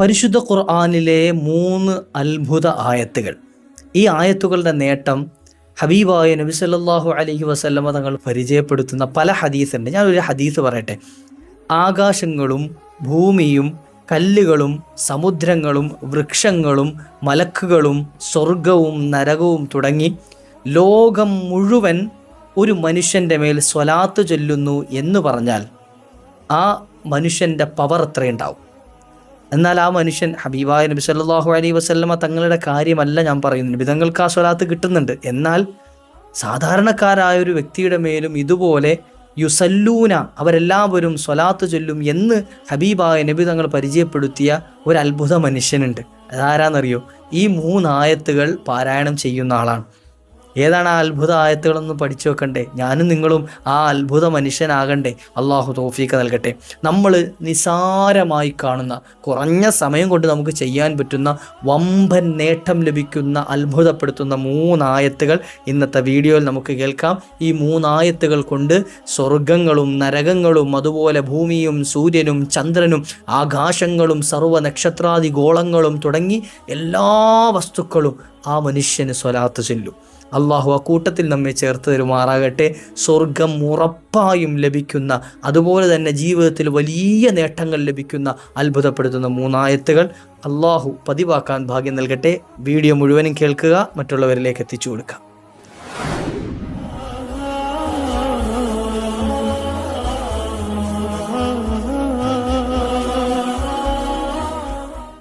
പരിശുദ്ധ ഖുർആാനിലെ മൂന്ന് അത്ഭുത ആയത്തുകൾ. ഈ ആയത്തുകളുടെ നേട്ടം ഹബീബായ നബി സല്ലാഹു അലഹി വസല്ലമ തങ്ങൾ പരിചയപ്പെടുത്തുന്ന പല ഹദീസുണ്ട്. ഞാനൊരു ഹദീസ് പറയട്ടെ. ആകാശങ്ങളും ഭൂമിയും കല്ലുകളും സമുദ്രങ്ങളും വൃക്ഷങ്ങളും മലക്കുകളും സ്വർഗവും നരകവും തുടങ്ങി ലോകം മുഴുവൻ ഒരു മനുഷ്യന്റെ മേൽ സ്വലാത്ത് ചൊല്ലുന്നു എന്ന് പറഞ്ഞാൽ ആ മനുഷ്യന്റെ പവർ എത്രയുണ്ടാവും എന്നാൽ ആ മനുഷ്യൻ ഹബീബായ നബി സല്ലാഹു അലൈ വസല്ലമ തങ്ങളുടെ കാര്യമല്ല ഞാൻ പറയുന്നത്. വിധങ്ങൾക്ക് ആ സ്വലാത്ത് കിട്ടുന്നുണ്ട്. എന്നാൽ സാധാരണക്കാരായ ഒരു വ്യക്തിയുടെ മേലും ഇതുപോലെ യുസല്ലൂന അവരെല്ലാവരും സ്വലാത്ത് ചൊല്ലും എന്ന് ഹബീബായ നബി തങ്ങൾ പരിചയപ്പെടുത്തിയ ഒരു അത്ഭുത മനുഷ്യനുണ്ട്. അതാരാന്നറിയോ? ഈ മൂന്നായത്തുകൾ പാരായണം ചെയ്യുന്ന ആളാണ്. ഏതാണ് ആ അത്ഭുത ആയത്തുകളൊന്ന് പഠിച്ചു വെക്കണ്ടേ? ഞാനും നിങ്ങളും ആ അത്ഭുത മനുഷ്യനാകണ്ടേ? അള്ളാഹു തോഫീക്ക് നൽകട്ടെ. നമ്മൾ നിസാരമായി കാണുന്ന കുറഞ്ഞ സമയം കൊണ്ട് നമുക്ക് ചെയ്യാൻ പറ്റുന്ന വമ്പൻ നേട്ടം ലഭിക്കുന്ന അത്ഭുതപ്പെടുത്തുന്ന മൂന്നായത്തുകൾ ഇന്നത്തെ വീഡിയോയിൽ നമുക്ക് കേൾക്കാം. ഈ മൂന്നായത്തുകൾ കൊണ്ട് സ്വർഗങ്ങളും നരകങ്ങളും അതുപോലെ ഭൂമിയും സൂര്യനും ചന്ദ്രനും ആകാശങ്ങളും സർവ നക്ഷത്രാദി ഗോളങ്ങളും തുടങ്ങി എല്ലാ വസ്തുക്കളും ആ മനുഷ്യന് സ്വലാത്ത് ചൊല്ലും. അള്ളാഹു ആ കൂട്ടത്തിൽ നമ്മെ ചേർത്ത് തരുമാറാകട്ടെ. സ്വർഗം ഉറപ്പായും ലഭിക്കുന്ന അതുപോലെ തന്നെ ജീവിതത്തിൽ വലിയ നേട്ടങ്ങൾ ലഭിക്കുന്ന അത്ഭുതപ്പെടുത്തുന്ന മൂന്നായത്തുകൾ അള്ളാഹു പതിവാക്കാൻ ഭാഗ്യം നൽകട്ടെ. വീഡിയോ മുഴുവനും കേൾക്കുക മറ്റുള്ളവരിലേക്ക് എത്തിച്ചു കൊടുക്കുക.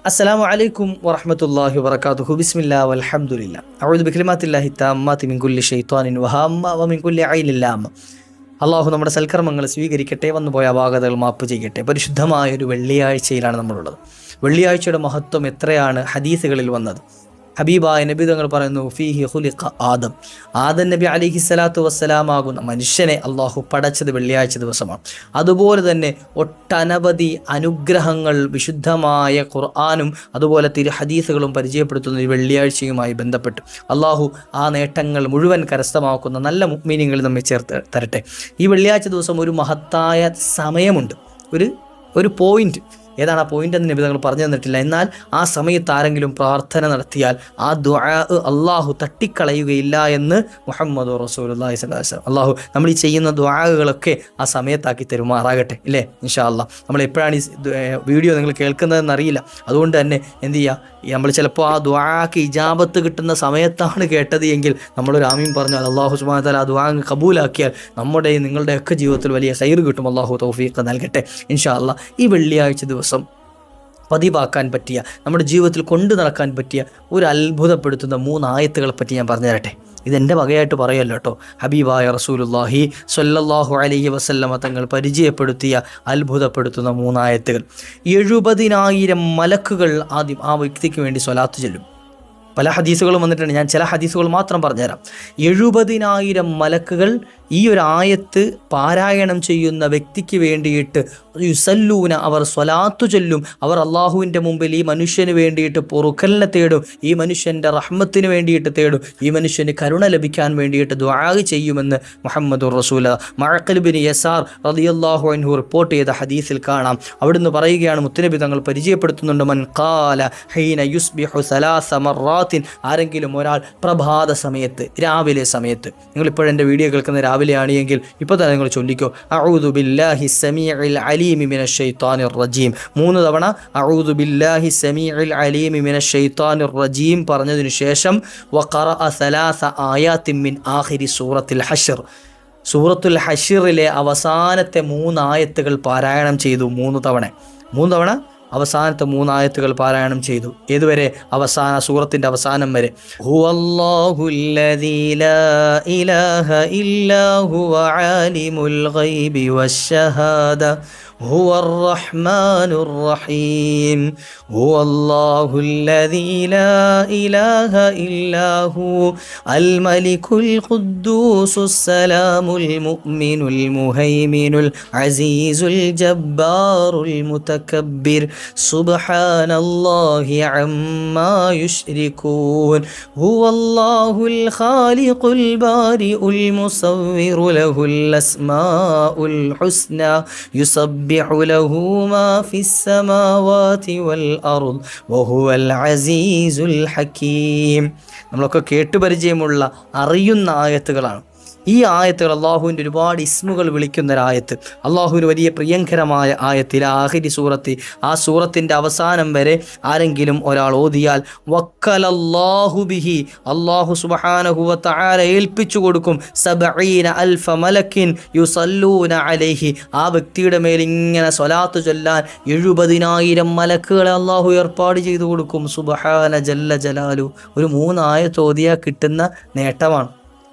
അസ്സലാമു അലൈക്കും വറഹമത്തല്ലാഹി വബർക്കാത്തുഹു ഹുബിസ്മില്ലാ വലഹമുല്ല അഴുദ് ബിക്രിമാത്തില്ലാഹി താമ്മാത്തി മിൻകുല്ലി ഷെയ്ത്വാനിൻ വഹാമ്മ വ മിൻകുല്ലി അള്ളാഹു നമ്മുടെ സൽക്കർമ്മങ്ങൾ സ്വീകരിക്കട്ടെ വന്നുപോയ അപാകതകൾ മാപ്പ് ചെയ്യട്ടെ. പരിശുദ്ധമായ ഒരു വെള്ളിയാഴ്ചയിലാണ് നമ്മളുള്ളത്. വെള്ളിയാഴ്ചയുടെ മഹത്വം എത്രയാണ്? ഹദീസുകളിൽ വന്നത്. ഹബീബായ നബി തങ്ങൾ പറയുന്നു ഫീഹി ഹുലിഖ ആദം. ആദൻ നബി അലിഹി സ്വലാത്തു വസ്സലാമാകുന്ന മനുഷ്യനെ അള്ളാഹു പടച്ചത് വെള്ളിയാഴ്ച ദിവസമാണ്. അതുപോലെ തന്നെ ഒട്ടനവധി അനുഗ്രഹങ്ങൾ വിശുദ്ധമായ ഖുർആാനും അതുപോലെ തിരു ഹദീസുകളും പരിചയപ്പെടുത്തുന്ന ഈ വെള്ളിയാഴ്ചയുമായി ബന്ധപ്പെട്ട് അള്ളാഹു ആ നേട്ടങ്ങൾ മുഴുവൻ കരസ്ഥമാക്കുന്ന നല്ല മീനിങ്ങൾ നമ്മെ ചേർത്ത് തരട്ടെ. ഈ വെള്ളിയാഴ്ച ദിവസം ഒരു മഹത്തായ സമയമുണ്ട്. ഒരു ഒരു പോയിന്റ് ഏതാണ് ആ പോയിന്റ് എന്ന് നബി തങ്ങൾ പറഞ്ഞു തന്നിട്ടില്ല. എന്നാൽ ആ സമയത്ത് ആരെങ്കിലും പ്രാർത്ഥന നടത്തിയാൽ ആ ദുആ അള്ളാഹു തട്ടിക്കളയുകയില്ല എന്ന് മുഹമ്മദ് റസൂലി സ്വലാസ്ലം അള്ളാഹു നമ്മൾ ഈ ചെയ്യുന്ന ദുആകളൊക്കെ ആ സമയത്താക്കി തരുമാറാകട്ടെ ഇല്ലേ? ഇൻഷാ അള്ളാഹ് നമ്മൾ എപ്പോഴാണ് ഈ വീഡിയോ നിങ്ങൾ കേൾക്കുന്നതെന്ന് അറിയില്ല. അതുകൊണ്ട് തന്നെ എന്ത് ചെയ്യുക നമ്മൾ ചിലപ്പോൾ ആ ദുആക്ക് ഇജാബത്ത് കിട്ടുന്ന സമയത്താണ് കേട്ടത് എങ്കിൽ നമ്മളൊരു ആമീൻ പറഞ്ഞാൽ അള്ളാഹു സുബാൻ താല ആ ദുആ കബൂലാക്കിയാൽ നമ്മുടെയും നിങ്ങളുടെയൊക്കെ ജീവിതത്തിൽ വലിയ സൈർ കിട്ടും. അള്ളാഹു തൗഫീഖ് നൽകട്ടെ. ഇൻഷാ അള്ളാഹ് ഈ വെള്ളിയാഴ്ച ദിവസം പതിവാക്കാൻ പറ്റിയ നമ്മുടെ ജീവിതത്തിൽ കൊണ്ടു നടക്കാൻ പറ്റിയ ഒരു അത്ഭുതപ്പെടുത്തുന്ന മൂന്ന് പറ്റി ഞാൻ പറഞ്ഞു തരട്ടെ. ഇതെന്റെ വകയായിട്ട് പറയല്ലോ കേട്ടോ. ഹബീബായ റസൂലുല്ലാഹി സൊല്ലാഹു അലഹി വസല്ലമ തങ്ങൾ പരിചയപ്പെടുത്തിയ അത്ഭുതപ്പെടുത്തുന്ന മൂന്നായത്തുകൾ. എഴുപതിനായിരം മലക്കുകൾ ആദ്യം ആ വ്യക്തിക്ക് വേണ്ടി സ്വലാത്ത് ചെല്ലും. പല ഹദീസുകളും വന്നിട്ടുണ്ട്. ഞാൻ ചില ഹദീസുകൾ മാത്രം പറഞ്ഞുതരാം. എഴുപതിനായിരം മലക്കുകൾ ഈ ഒരു ആയത്ത് പാരായണം ചെയ്യുന്ന വ്യക്തിക്ക് വേണ്ടിയിട്ട് യുസല്ലൂന അവർ സ്വലാത്തു ചൊല്ലും. അവർ അള്ളാഹുവിന്റെ മുമ്പിൽ ഈ മനുഷ്യന് വേണ്ടിയിട്ട് പൊറുക്കലിനെ തേടും. ഈ മനുഷ്യന്റെ റഹ്മത്തിന് വേണ്ടിയിട്ട് തേടും. ഈ മനുഷ്യന് കരുണ ലഭിക്കാൻ വേണ്ടിയിട്ട് ദ്വാ ചെയ്യുമെന്ന് മുഹമ്മദ് റസൂല. മഴക്കലുബിൻ യസാർ റളിയല്ലാഹു അൻഹു റിപ്പോർട്ട് ചെയ്ത ഹദീസിൽ കാണാം. അവിടുന്ന് പറയുകയാണ് മുത്തനബി തങ്ങൾ പരിചയപ്പെടുത്തുന്നുണ്ട് മൻ ഖാല ഹൈന യുസ്ബിഹു സലാസ മറാത്തിൻ ആരെങ്കിലും ഒരാൾ പ്രഭാത സമയത്ത് രാവിലെ സമയത്ത് നിങ്ങളിപ്പോഴെന്റെ വീഡിയോ കേൾക്കുന്ന രാവിലെയാണ് എങ്കിൽ ഇപ്പോൾ തന്നെ നിങ്ങൾ ചൊല്ലിക്കോ അഊദു ബില്ലാഹി സമീഇൽ അലീമി മിന ഷെയ്ത്താനിർ റജീം. മൂന്ന് തവണ അഊദു ബില്ലാഹി സമീഇൽ അലീമി മിന ഷെയ്ത്താനിർ റജീം പറഞ്ഞതിനു ശേഷം വഖറഅ സലാസ ആയാത്തിൻ മിൻ ആഖിരി സൂറത്തിൽ ഹഷർ സൂറത്തുൽ ഹഷിറിലെ അവസാനത്തെ മൂന്നായത്തുകൾ പാരായണം ചെയ്തു മൂന്ന് തവണ. മൂന്ന് തവണ അവസാനത്തെ മൂന്നായത്തുകൾ പാരായണം ചെയ്തു ഏതുവരെ അവസാന സൂറത്തിന്റെ അവസാനം വരെ ഹുവല്ലാഹുല്ലദീ ലാ ഇലാഹ ഇല്ലാ ഹുവ ആലിമുൽ ഗൈബി വശ്ശഹാദ هو الرحمن الرحيم هو الله الذي لا إله إلا هو الملك القدوس السلام المؤمن المهيمن العزيز الجبار المتكبر سبحان الله عما يشركون هو الله الخالق البارئ المصور له الأسماء الحسنى يسبح يسبح له ما في السماوات والأرض وهو العزيز الحكيم നമ്മളൊക്കെ കേട്ടുപരിചയമുള്ള അറിയുന്ന ആയത്തുകളാണ് ഈ ആയത്തുകൾ അള്ളാഹുവിന്റെ ഒരുപാട് ഇസ്മുകൾ വിളിക്കുന്ന ഒരായത്ത് അള്ളാഹുവിന് വലിയ പ്രിയങ്കരമായ ആയത്തിൽ ആഹിരി സൂറത്ത്. ആ സൂറത്തിന്റെ അവസാനം വരെ ആരെങ്കിലും ഒരാൾ ഓതിയാൽ വക്കലല്ലാഹു ബിഹി. അള്ളാഹു സുബഹാനഹുവത്ത ആല ഏൽപ്പിച്ചു കൊടുക്കും സബഈന അൽഫ മലക്കിൻ യുസല്ലൂന അലൈഹി. ആ വ്യക്തിയുടെ മേൽ ഇങ്ങനെ സ്വലാത്ത് ചൊല്ലാൻ എഴുപതിനായിരം മലക്കുകളെ അള്ളാഹു ഏർപ്പാട് ചെയ്തു കൊടുക്കും. സുബഹാന ജല്ല ജലാലു. ഒരു മൂന്നായത്ത് ഓതിയാൽ കിട്ടുന്ന നേട്ടമാണ്.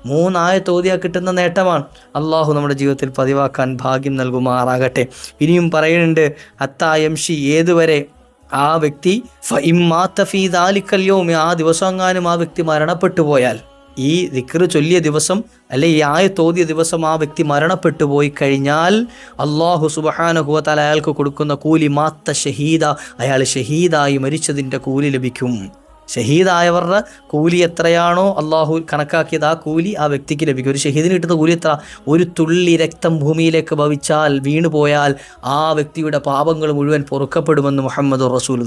മൂന്നായത്ത് തോതിയാ കിട്ടുന്ന നേട്ടമാണ്. അള്ളാഹു നമ്മുടെ ജീവിതത്തിൽ പതിവാക്കാൻ ഭാഗ്യം നൽകുമാറാകട്ടെ. ഇനിയും പറയുന്നുണ്ട് അത്തായംഷി ഏതുവരെ ആ വ്യക്തി ഫിമാത്തഫീദാലിക്കല്യോമി ആ ദിവസമെങ്ങാനും ആ വ്യക്തി മരണപ്പെട്ടു പോയാൽ ഈ ദിക്റ് ചൊല്ലിയ ദിവസം അല്ലെ ഈ ആയ തോതിയ ദിവസം ആ വ്യക്തി മരണപ്പെട്ടു പോയി കഴിഞ്ഞാൽ അള്ളാഹു സുബഹാനഹുവത്താൽ അയാൾക്ക് കൊടുക്കുന്ന കൂലി മാത്ത ഷഹീദ അയാൾ ഷഹീദായി മരിച്ചതിന്റെ കൂലി ലഭിക്കും. ഷഹീദായവരുടെ കൂലി എത്രയാണോ അള്ളാഹു കണക്കാക്കിയത് ആ കൂലി ആ വ്യക്തിക്ക് ലഭിക്കും. ഒരു ഷഹീദിന് കിട്ടുന്ന കൂലി എത്ര? ഒരു തുള്ളി രക്തം ഭൂമിയിലേക്ക് ഭവിച്ചാൽ വീണുപോയാൽ ആ വ്യക്തിയുടെ പാപങ്ങൾ മുഴുവൻ പൊറുക്കപ്പെടുമെന്ന് മുഹമ്മദ് റസൂൽ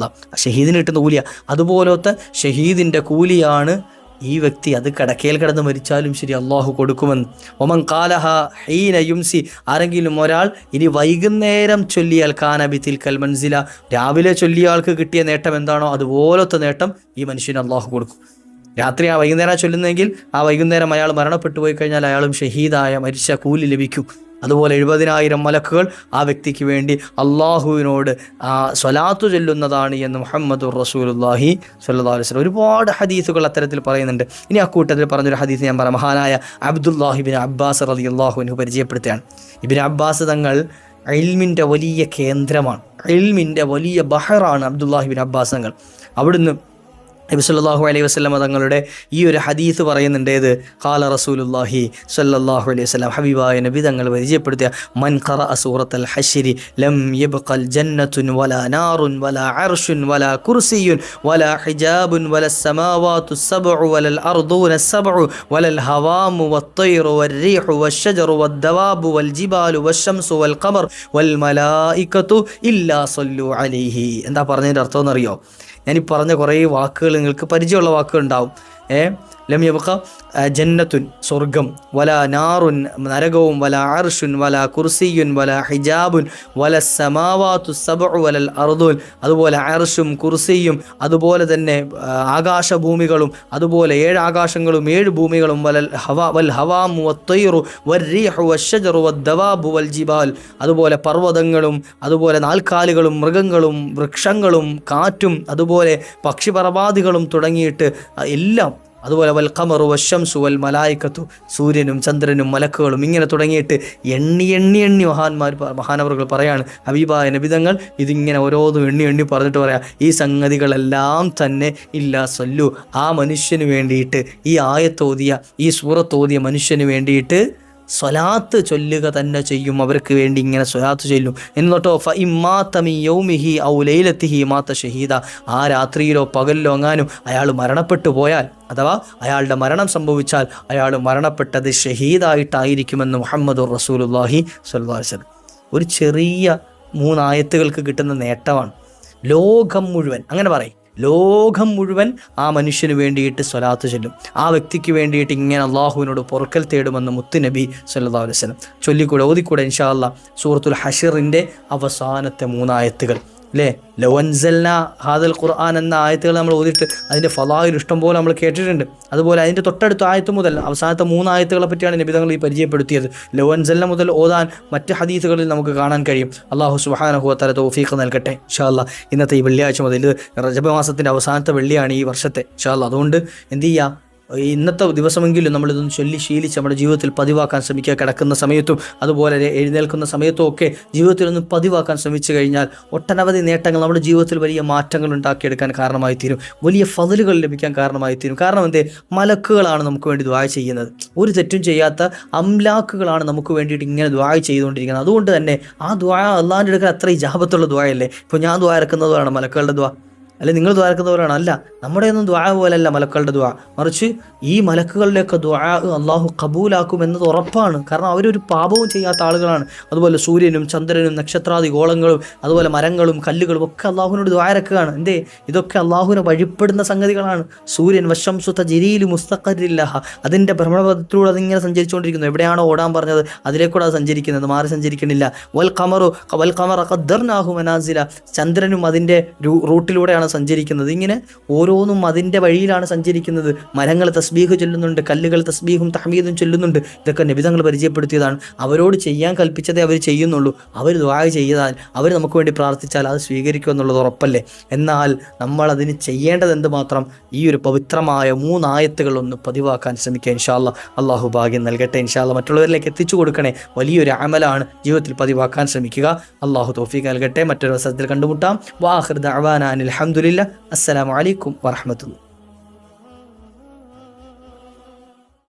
ഷഹീദിന് കിട്ടുന്ന കൂലിയാണ് അതുപോലത്തെ ഷഹീദിന്റെ കൂലിയാണ് ഈ വ്യക്തി അത് കടക്കയിൽ കിടന്ന് മരിച്ചാലും ശരി അള്ളാഹു കൊടുക്കുമെന്ന്. ഒമൻ കാലഹ ഹീന യുംസി. ആരെങ്കിലും ഒരാൾ ഇനി വൈകുന്നേരം ചൊല്ലിയാൽ കാനബിത്തിൽ കൽമൻസില രാവിലെ ചൊല്ലിയ ആൾക്ക് കിട്ടിയ നേട്ടം എന്താണോ അതുപോലത്തെ നേട്ടം ഈ മനുഷ്യന് അള്ളാഹു കൊടുക്കും. രാത്രി ആ വൈകുന്നേരം ചൊല്ലുന്നെങ്കിൽ ആ വൈകുന്നേരം അയാൾ മരണപ്പെട്ടു പോയി കഴിഞ്ഞാൽ അയാളും ഷഹീദായ മരിച്ച കൂലി ലഭിക്കും. അതുപോലെ എഴുപതിനായിരം മലക്കുകൾ ആ വ്യക്തിക്ക് വേണ്ടി അള്ളാഹുവിനോട് സ്വലാത്തു ചൊല്ലുന്നതാണ് എന്ന് മുഹമ്മദ് റസൂലുല്ലാഹി സല്ലാ വസ്ലം ഒരുപാട് ഹദീസുകൾ അത്തരത്തിൽ പറയുന്നുണ്ട്. ഇനി ആ കൂട്ടത്തിൽ പറഞ്ഞൊരു ഹദീസ് ഞാൻ പറയാം. മഹാനായ അബ്ദുല്ലാഹിബിൻ അബ്ബാസ് അലി അള്ളാഹുവിന് പരിചയപ്പെടുത്തുകയാണ്. ഇബിൻ അബ്ബാസ് തങ്ങൾ അൽമിന്റെ വലിയ കേന്ദ്രമാണ്. അൽമിന്റെ വലിയ ബഹറാണ് അബ്ദുല്ലാഹിബിൻ അബ്ബാസ് തങ്ങൾ. അവിടുന്ന് നബി സല്ലല്ലാഹു അലൈഹി വസല്ലം തങ്ങളുടെ ഈ ഒരു ഹദീസ് പറയുന്നുണ്ട് ഏത്? ഖാല റസൂലുള്ളാഹി സല്ലല്ലാഹു അലൈഹി വസല്ലം. ഹബീബായ നബി തങ്ങൾ പരിചയപ്പെടുത്തിയ മൻ ഖറ അസൂറത്ത് അൽ ഹഷിരി ലം യബ്ഖൽ ജന്നത്തുൻ വല നാറുൻ വല അർഷുൻ വല കുർസിയുൻ വല ഹിജാബുൻ വല സമാവാത്തു സബ്ഉ വലൽ അർദൂന സബ്ഉ വലൽ ഹവാമു വത്തൈറു വൽരീഹു വശജറു വദ്ദവാബു വൽജിബാലു വശംസു വൽഖമർ വൽമലായികതു ഇല്ലാ സല്ലു അലൈഹി. എന്താ പറഞ്ഞതിന്റെ അർത്ഥം എന്നറിയോ? ഞാൻ ഈ പറഞ്ഞ കുറേ വാക്കുകൾ നിങ്ങൾക്ക് പരിചയമുള്ള വാക്കുകൾ ഉണ്ടാവും. ഏ? ലം ജന്നത്തുൻ സ്വർഗം വല നാറുൻ നരകവും വല അർഷുൻ വല കുർസിയുൻ വല ഹിജാബുൻ വല സമാവാത്തു സബഉ വലൽ അർദുൻ അതുപോലെ അർഷും കുർസിയും അതുപോലെ തന്നെ ആകാശഭൂമികളും അതുപോലെ ഏഴ് ആകാശങ്ങളും ഏഴ് ഭൂമികളും വലൽ ഹവ വൽ ഹവാമു വത്തൈറു വരീഹു വശജറു വദ്ദവാബു വൽ ജിബാൽ അതുപോലെ പർവതങ്ങളും അതുപോലെ നാൽക്കാലികളും മൃഗങ്ങളും വൃക്ഷങ്ങളും കാറ്റും അതുപോലെ പക്ഷിപർവാദികളും തുടങ്ങിയിട്ട് എല്ലാം അതുപോലെ വൽ ഖമറു വശംസു വൽ മലായിക്കത്തു സൂര്യനും ചന്ദ്രനും മലക്കുകളും ഇങ്ങനെ തുടങ്ങിയിട്ട് എണ്ണി എണ്ണി എണ്ണി മഹാന്മാർ മഹാനവറുകൾ പറയാണ്. ഹബീബായ നബിതങ്ങൾ ഇതിങ്ങനെ ഓരോന്നും എണ്ണി എണ്ണി പറഞ്ഞിട്ട് പറയാം ഈ സംഗതികളെല്ലാം തന്നെ ഇല്ല സല്ലു. ആ മനുഷ്യന് വേണ്ടിയിട്ട് ഈ ആയത്തോതിയ ഈ സൂറത്തോതിയ മനുഷ്യന് വേണ്ടിയിട്ട് സ്വലാത്ത് ചൊല്ലുക തന്നെ ചെയ്യും. അവർക്ക് വേണ്ടി ഇങ്ങനെ സ്വലാത്ത് ചൊല്ലും. എന്നിട്ടോ ഫ ഇമ്മാത്തമി യൗമിഹി ഔ ലൈലത്തിഹി മാത്ത ഷഹീദ. ആ രാത്രിയിലോ പകലിലോ എങ്ങാനും അയാൾ മരണപ്പെട്ടു പോയാൽ അഥവാ അയാളുടെ മരണം സംഭവിച്ചാൽ അയാൾ മരണപ്പെട്ടത് ഷഹീദായിട്ടായിരിക്കുമെന്ന് മുഹമ്മദ് റസൂലുല്ലാഹി സ്വല്ലാസ്ലം ഒരു ചെറിയ മൂന്നായത്തുകൾക്ക് കിട്ടുന്ന നേട്ടമാണ്. ലോകം മുഴുവൻ അങ്ങനെ പറയും. ലോകം മുഴുവൻ ആ മനുഷ്യന് വേണ്ടിയിട്ട് സ്വലാത്ത് ചൊല്ലും. ആ വ്യക്തിക്ക് വേണ്ടിയിട്ട് ഇങ്ങനെ അള്ളാഹുവിനോട് പൊറുക്കൽ തേടുമെന്ന് മുത്തുനബി സല്ലാ അലൈഹി വസല്ലം ചൊല്ലിക്കൂടെ ഓതിക്കൂടെ ഇൻഷാ അല്ലാ സൂറത്തുൽ ഹഷറിന്റെ അവസാനത്തെ മൂന്നായത്തുകൾ. അല്ലേ ലവൻസൽന ഹാദൽ ഖുർആൻ എന്ന ആയത്തുകൾ നമ്മൾ ഓതിയിട്ട് അതിന്റെ ഫലായിൽ ഇഷ്ടം പോലെ നമ്മൾ കേട്ടിട്ടുണ്ട്. അതുപോലെ അതിന്റെ തൊട്ടടുത്ത ആയത്ത് മുതൽ അവസാനത്തെ മൂന്ന് ആയത്തുകളെ പറ്റിയാണ് നിബിതങ്ങൾ ഈ പരിചയപ്പെടുത്തിയത്. ലവൻസല്ല മുതൽ ഓതാൻ മറ്റ് ഹദീസുകളിൽ നമുക്ക് കാണാൻ കഴിയും. അള്ളാഹു സുഹാനഹുഅത്തല തല തോഫീഖ് നൽകട്ടെ. ഇൻഷാല്ല ഇന്നത്തെ ഈ വെള്ളിയാഴ്ച മുതൽ ഇത് റജബ മാസത്തിന്റെ അവസാനത്തെ വെള്ളിയാണ് ഈ വർഷത്തെ. ഇൻഷാല്ല അതുകൊണ്ട് എന്ത് ചെയ്യുക ഇന്നത്തെ ദിവസമെങ്കിലും നമ്മളിതൊന്ന് ചൊല്ലി ശീലിച്ച് നമ്മുടെ ജീവിതത്തിൽ പതിവാക്കാൻ ശ്രമിക്കുക. കിടക്കുന്ന സമയത്തും അതുപോലെ എഴുന്നേൽക്കുന്ന സമയത്തും ഒക്കെ ജീവിതത്തിൽ ഒന്ന് പതിവാക്കാൻ ശ്രമിച്ചു കഴിഞ്ഞാൽ ഒട്ടനവധി നേട്ടങ്ങൾ നമ്മുടെ ജീവിതത്തിൽ വലിയ മാറ്റങ്ങൾ ഉണ്ടാക്കിയെടുക്കാൻ കാരണമായി തീരും. വലിയ ഫതിലുകൾ ലഭിക്കാൻ കാരണമായി തീരും. കാരണം എന്തേ? മലക്കുകളാണ് നമുക്ക് വേണ്ടി ദ്വായ ചെയ്യുന്നത്. ഒരു തെറ്റും ചെയ്യാത്ത അംലാക്കുകളാണ് നമുക്ക് വേണ്ടിയിട്ട് ഇങ്ങനെ ദ്വായ ചെയ്തുകൊണ്ടിരിക്കുന്നത്. അതുകൊണ്ട് തന്നെ ആ ദ്വായ അള്ളാന്റെ അടുക്കൽ അത്ര ഇജാബത്തുള്ള ദ്വായല്ലേ ഇപ്പോൾ ഞാൻ ദ്വായ ഇറക്കുന്നതാണ് മലക്കുകളുടെ ദ്വാ അല്ലെങ്കിൽ നിങ്ങൾ ദ്വാരക്കുന്നവരാണ് അല്ല നമ്മുടെ ഒന്നും ദ്വാ പോലല്ല മലക്കളുടെ ദ്വാ മറിച്ച് ഈ മലക്കുകളുടെയൊക്കെ ദ്വാ അള്ളാഹു കബൂലാക്കും എന്നത് ഉറപ്പാണ്. കാരണം അവരൊരു പാപവും ചെയ്യാത്ത ആളുകളാണ്. അതുപോലെ സൂര്യനും ചന്ദ്രനും നക്ഷത്രാദി ഗോളങ്ങളും അതുപോലെ മരങ്ങളും കല്ലുകളും ഒക്കെ അള്ളാഹുവിനോട് ദ്വാരക്കുകയാണ് എന്തേ? ഇതൊക്കെ അള്ളാഹുവിനെ വഴിപ്പെടുന്ന സംഗതികളാണ്. സൂര്യൻ വശംസുത്ത ജിരിയിൽ മുസ്തഖരില്ലഹ അതിന്റെ ഭ്രമണപഥത്തിലൂടെ അതിങ്ങനെ സഞ്ചരിച്ചുകൊണ്ടിരിക്കുന്നു. എവിടെയാണോ ഓടാൻ പറഞ്ഞത് അതിലേക്കൂടെ അത് സഞ്ചരിക്കുന്നത്. മാറി സഞ്ചരിക്കുന്നില്ല. വൽ കമറു വൽ കമറ ഖദ്ദർനാഹു മനാസില. ചന്ദ്രനും അതിന്റെ രു- റൂട്ടിലൂടെയാണ് സഞ്ചരിക്കുന്നത്. ഇങ്ങനെ ഓരോന്നും അതിന്റെ വഴിയിലാണ് സഞ്ചരിക്കുന്നത്. മരങ്ങൾ തസ്ബീഹ് ചൊല്ലുന്നുണ്ട് കല്ലുകൾ തസ്ബീഹും തഹമീദും ചൊല്ലുന്നുണ്ട്. ഇതൊക്കെ നബിതങ്ങൾ പരിചയപ്പെടുത്തിയതാണ്. അവരോട് ചെയ്യാൻ കൽപ്പിച്ചതേ അവർ ചെയ്യുന്നുള്ളൂ. അവർ ദ്വായ ചെയ്താൽ അവർ നമുക്ക് വേണ്ടി പ്രാർത്ഥിച്ചാൽ അത് സ്വീകരിക്കും എന്നുള്ളത് ഉറപ്പല്ലേ? എന്നാൽ നമ്മൾ അതിന് ചെയ്യേണ്ടത് എന്ത് മാത്രം ഈ ഒരു പവിത്രമായ മൂന്നായത്തുകൾ ഒന്ന് പതിവാക്കാൻ ശ്രമിക്കുക ഇൻഷാല്ല അള്ളാഹു ഭാഗ്യം നൽകട്ടെ ഇൻഷാല്ല മറ്റുള്ളവരിലേക്ക് എത്തിച്ചു കൊടുക്കണേ വലിയൊരു അമലാണ് ജീവിതത്തിൽ പതിവാക്കാൻ ശ്രമിക്കുക. അള്ളാഹു തോഫീക്ക് നൽകട്ടെ. മറ്റൊരു അവസരത്തിൽ കണ്ടുമുട്ടാം. الحمد لله. السلام عليكم ورحمة الله.